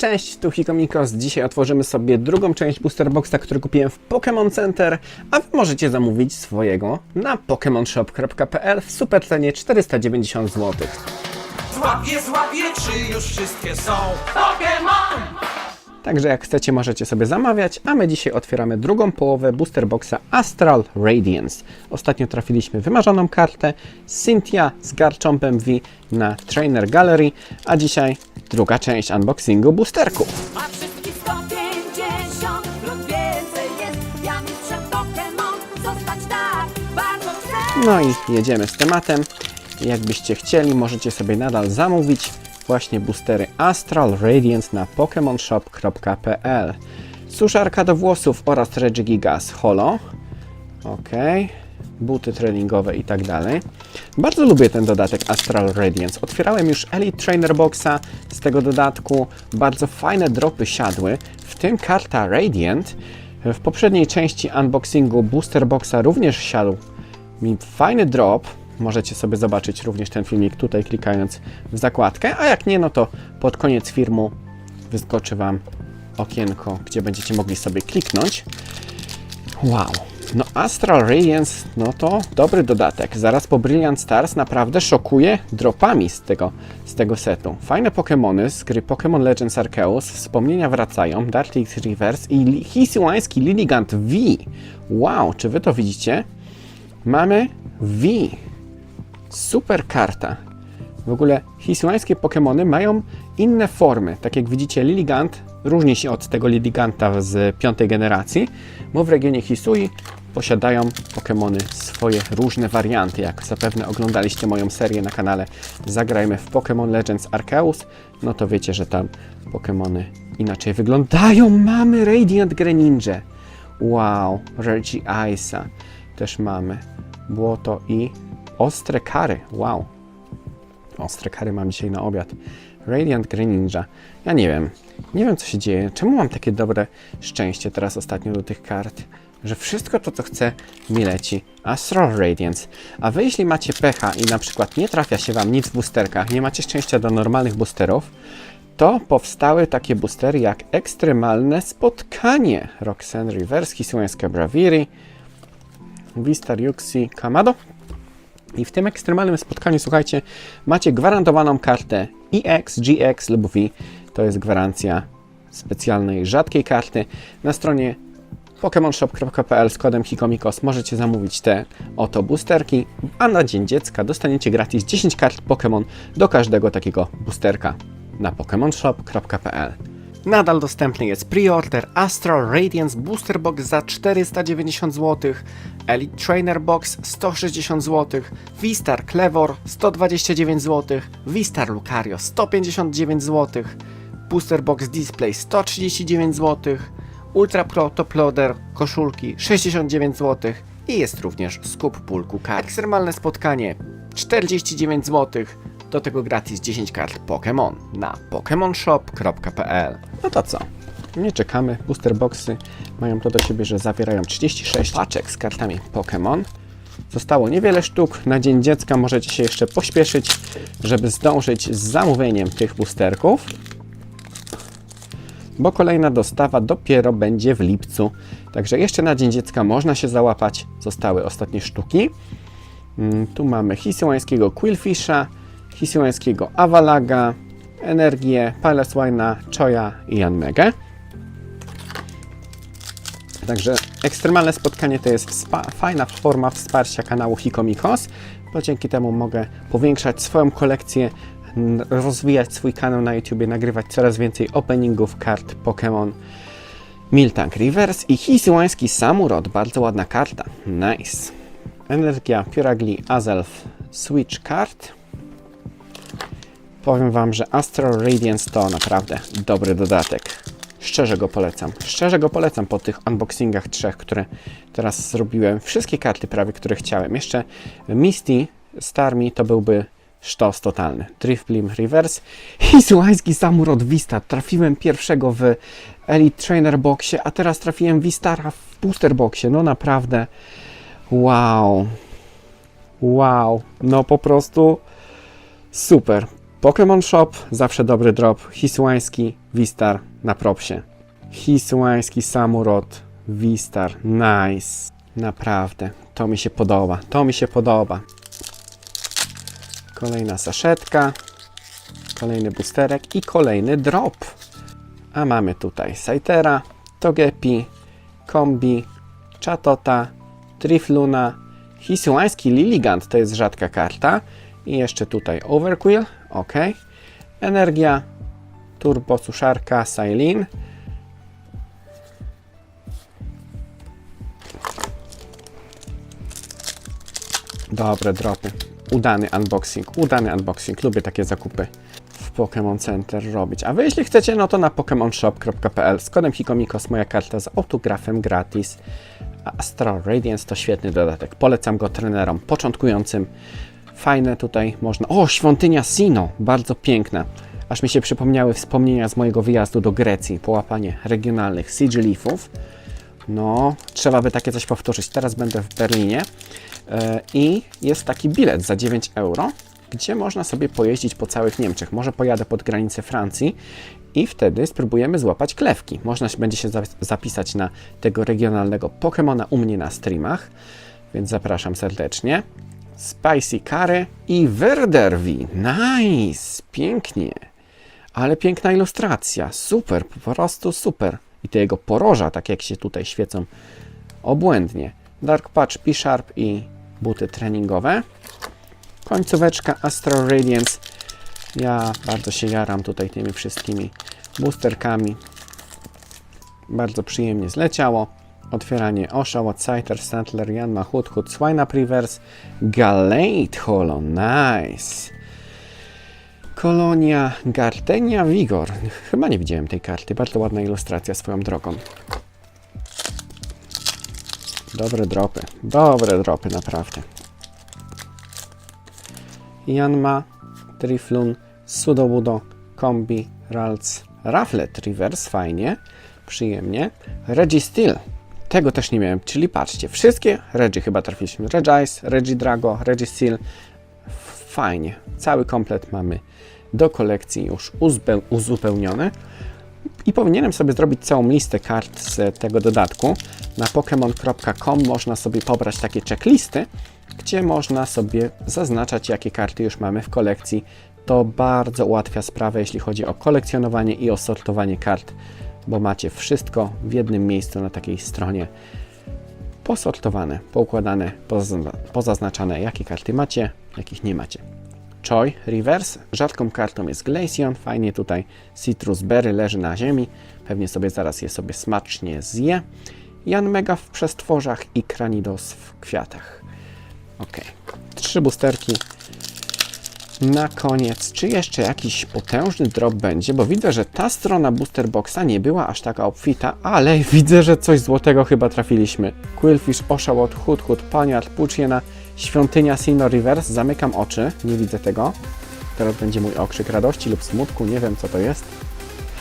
Cześć, tu Hikomikos. Dzisiaj otworzymy sobie drugą część Booster Boxa, który kupiłem w Pokémon Center, a Wy możecie zamówić swojego na pokemonshop.pl w super cenie 490 zł. Złapie, złapie, czy już wszystkie są Pokémon! Także jak chcecie, możecie sobie zamawiać, a my dzisiaj otwieramy drugą połowę Booster Boxa Astral Radiance. Ostatnio trafiliśmy wymarzoną kartę Cynthia z Garchompem V na Trainer Gallery, a dzisiaj druga część unboxingu boosterków. A wszystkich 150 lub więcej jest Ja mistrzem Pokémon Zostać tak No i jedziemy z tematem. Jakbyście chcieli, możecie sobie nadal zamówić właśnie boostery Astral Radiance na pokemonshop.pl. Suszarka do włosów oraz Regigigas Holo. Ok. Buty treningowe i tak dalej. Bardzo lubię ten dodatek Astral Radiance. Otwierałem już Elite Trainer Boxa z tego dodatku. Bardzo fajne dropy siadły, w tym karta Radiant. W poprzedniej części unboxingu Booster Boxa również siadł mi fajny drop. Możecie sobie zobaczyć również ten filmik tutaj klikając w zakładkę, a jak nie, no to pod koniec filmu wyskoczy Wam okienko, gdzie będziecie mogli sobie kliknąć. Wow. No Astral Radiance, no to dobry dodatek. Zaraz po Brilliant Stars naprawdę szokuje dropami z tego, z tego setu. Fajne Pokémony z gry Pokémon Legends Arceus, wspomnienia wracają, Dartrix Reverse i Hisuański Lilligant V. Wow, czy Wy to widzicie? Mamy V. Super karta. W ogóle hisuańskie Pokémony mają inne formy. Tak jak widzicie, Lilligant różni się od tego Lilliganta z piątej generacji, bo w regionie Hisui posiadają Pokémony swoje różne warianty. Jak zapewne oglądaliście moją serię na kanale Zagrajmy w Pokémon Legends Arceus, no to wiecie, że tam Pokémony inaczej wyglądają. Mamy Radiant Greninja. Wow, Regiisa też mamy. Błoto i ostre kary. Wow. Ostre kary mam dzisiaj na obiad. Radiant Greninja. Ja nie wiem. Nie wiem, co się dzieje. Czemu mam takie dobre szczęście teraz ostatnio do tych kart? Że wszystko to, co chcę, mi leci. Astral Radiance. A wy, jeśli macie pecha i na przykład nie trafia się wam nic w boosterkach, nie macie szczęścia do normalnych boosterów, to powstały takie boostery jak Ekstremalne Spotkanie. Roxanne Reverse, Hisuańska Braviri, Vistar Yuxi Kamado. I w tym ekstremalnym spotkaniu, słuchajcie, macie gwarantowaną kartę EX, GX lub V. To jest gwarancja specjalnej, rzadkiej karty. Na stronie pokemonshop.pl z kodem HIKOMIKOS możecie zamówić te oto boosterki, a na Dzień Dziecka dostaniecie gratis 10 kart Pokémon do każdego takiego boosterka na pokemonshop.pl. Nadal dostępny jest preorder Astral Radiance Booster Box za 490 zł, Elite Trainer Box 160 zł, V-Star Clevor 129 zł, V-Star Lucario 159 zł, Booster Box Display 139 zł, Ultra Pro Top Loader koszulki 69 zł i jest również skup pulku kart. Ekstremalne spotkanie 49 zł, do tego gratis 10 kart Pokémon na pokemonshop.pl. No to co? Nie czekamy. Booster boxy mają to do siebie, że zawierają 36 paczek z kartami Pokémon. Zostało niewiele sztuk. Na Dzień Dziecka możecie się jeszcze pośpieszyć, żeby zdążyć z zamówieniem tych boosterków bo kolejna dostawa dopiero będzie w lipcu. Także jeszcze na Dzień Dziecka można się załapać. Zostały ostatnie sztuki. Mm, Tu mamy hisuańskiego Quillfisha, hisuańskiego Avalaga, Energię, Pileswina, Choya i Yanmegę. Także ekstremalne spotkanie to jest fajna forma wsparcia kanału Hikomikos, bo dzięki temu mogę powiększać swoją kolekcję, rozwijać swój kanał na YouTube, nagrywać coraz więcej openingów kart Pokémon Miltank Reverse i Hisuański Samurott, bardzo ładna karta, nice. Energia, Puragli, Azelf, Switch Card. Powiem Wam, że Astral Radiance to naprawdę dobry dodatek. Szczerze go polecam. Szczerze go polecam po tych unboxingach trzech, które teraz zrobiłem. Wszystkie karty prawie, które chciałem. Jeszcze Misty, Starmie to byłby sztos totalny. Driftblim Reverse i Słuchański Samurott Vista. Trafiłem pierwszego w Elite Trainer Boxie, a teraz trafiłem Vistara w Booster Boxie. No naprawdę. Wow. Wow. No po prostu super. Pokémon Shop, zawsze dobry drop. Hisłański Wistar na propsie. Hisłański Samurot Wistar, nice. Naprawdę, to mi się podoba, to mi się podoba. Kolejna saszetka, kolejny boosterek i kolejny drop. A mamy tutaj Saitera, Togepi, Kombi, Chatota, Trifluna, Hisuański Lilligant to jest rzadka karta. I jeszcze tutaj Overquill, ok. Energia, Turbo Suszarka, Silin. Dobre dropy. Udany unboxing, udany unboxing. Lubię takie zakupy w Pokémon Center robić. A wy jeśli chcecie, no to na pokemonshop.pl z kodem Hikomikos moja karta z autografem gratis. A Astral Radiance to świetny dodatek. Polecam go trenerom początkującym. Fajne tutaj można... O, świątynia Sino! Bardzo piękna. Aż mi się przypomniały wspomnienia z mojego wyjazdu do Grecji. Połapanie regionalnych Sigilifów. No, trzeba by takie coś powtórzyć. Teraz będę w Berlinie e, i jest taki bilet za 9 euro, gdzie można sobie pojeździć po całych Niemczech. Może pojadę pod granicę Francji i wtedy spróbujemy złapać klewki. Można będzie się za- zapisać na tego regionalnego Pokemona u mnie na streamach, więc zapraszam serdecznie. Spicy Curry i Verderwi. Nice! Pięknie. Ale piękna ilustracja. Super, po prostu super. I te jego poroża, tak jak się tutaj świecą obłędnie. Dark Patch P-Sharp i buty treningowe. Końcóweczka Astral Radiance. Ja bardzo się jaram tutaj tymi wszystkimi boosterkami. Bardzo przyjemnie zleciało. Otwieranie Osha, Watsiter, Sandler, Janma, Hood, Hood, Swine Reverse, Galate Holo, nice. Kolonia Gardenia Vigor. Chyba nie widziałem tej karty. Bardzo ładna ilustracja swoją drogą. Dobre dropy. Dobre dropy, naprawdę. Janma, Triflun, Sudobudo, Kombi, Ralts, Raflet Reverse, fajnie, przyjemnie. Registeel, tego też nie miałem, czyli patrzcie, wszystkie Regi chyba trafiliśmy. Regice, Regidrago, Registeel, fajnie. Cały komplet mamy do kolekcji już uzupełniony. I powinienem sobie zrobić całą listę kart z tego dodatku. Na pokemon.com można sobie pobrać takie checklisty, gdzie można sobie zaznaczać, jakie karty już mamy w kolekcji. To bardzo ułatwia sprawę, jeśli chodzi o kolekcjonowanie i o sortowanie kart, bo macie wszystko w jednym miejscu na takiej stronie posortowane, poukładane, pozazna- pozaznaczane, jakie karty macie, jakich nie macie. Choi Reverse. Rzadką kartą jest Glaceon. Fajnie tutaj Citrus Berry leży na ziemi. Pewnie sobie zaraz je sobie smacznie zje. Jan Mega w przestworzach i Kranidos w kwiatach. Ok. Trzy boosterki. Na koniec, czy jeszcze jakiś potężny drop będzie? Bo widzę, że ta strona booster boxa nie była aż taka obfita, ale widzę, że coś złotego chyba trafiliśmy. Quillfish, Oshawott, Hood Hood, Paniard, Puchiena, Świątynia Sino Reverse. Zamykam oczy, nie widzę tego. Teraz będzie mój okrzyk radości lub smutku, nie wiem co to jest.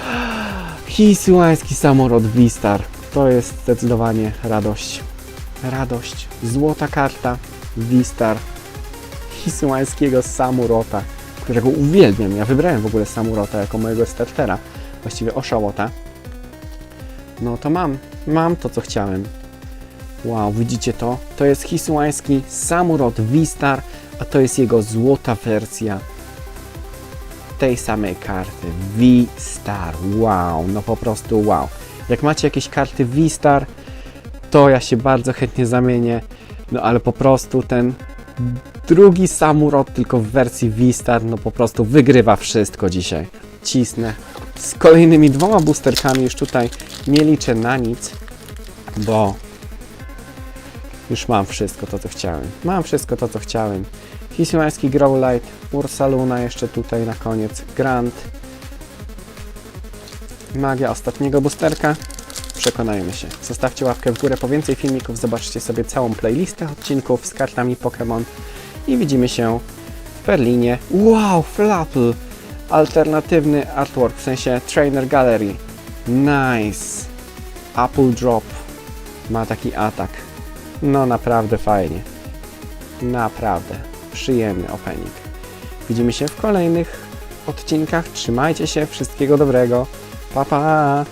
Hisuański samolot Wistar. To jest zdecydowanie radość. Radość. Złota karta Wistar. Hisuańskiego Samurota, którego uwielbiam. Ja wybrałem w ogóle Samurota jako mojego startera, właściwie Oshawota. No to mam, mam to co chciałem. Wow, widzicie to? To jest hisuański Samurot V-Star, a to jest jego złota wersja tej samej karty. V-Star. Wow, no po prostu wow. Jak macie jakieś karty V-Star, to ja się bardzo chętnie zamienię. No ale po prostu ten drugi Samurot, tylko w wersji V-Star, no po prostu wygrywa wszystko dzisiaj. Cisnę. Z kolejnymi dwoma boosterkami już tutaj nie liczę na nic, bo już mam wszystko to, co chciałem. Mam wszystko to, co chciałem. Hisuański Growlite, Ursaluna jeszcze tutaj na koniec, Grand. Magia ostatniego boosterka. Przekonajmy się. Zostawcie łapkę w górę po więcej filmików, zobaczcie sobie całą playlistę odcinków z kartami Pokémon i widzimy się w Berlinie. Wow, Flapple! Alternatywny artwork, w sensie Trainer Gallery. Nice! Apple Drop ma taki atak. No naprawdę fajnie. Naprawdę przyjemny opening. Widzimy się w kolejnych odcinkach. Trzymajcie się, wszystkiego dobrego. Pa pa!